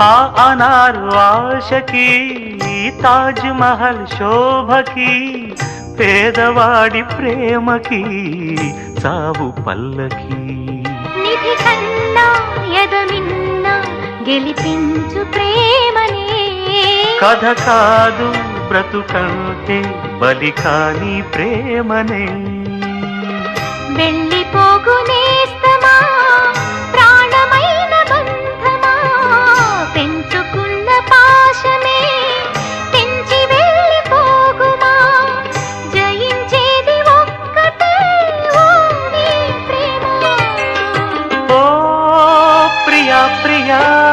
ఆ అనారు ఆశకి తాజ్ మహల్ శోభకి పేదవాడి ప్రేమకి సావు పల్లకి. నిధి కన్నా ఎదమిన్న గెలిపించు ప్రేమనే. కథ కాదు బ్రతుకంటే బలి కాని ప్రేమనే. వెళ్ళిపోగునేస్తమా ಮಾಯಾ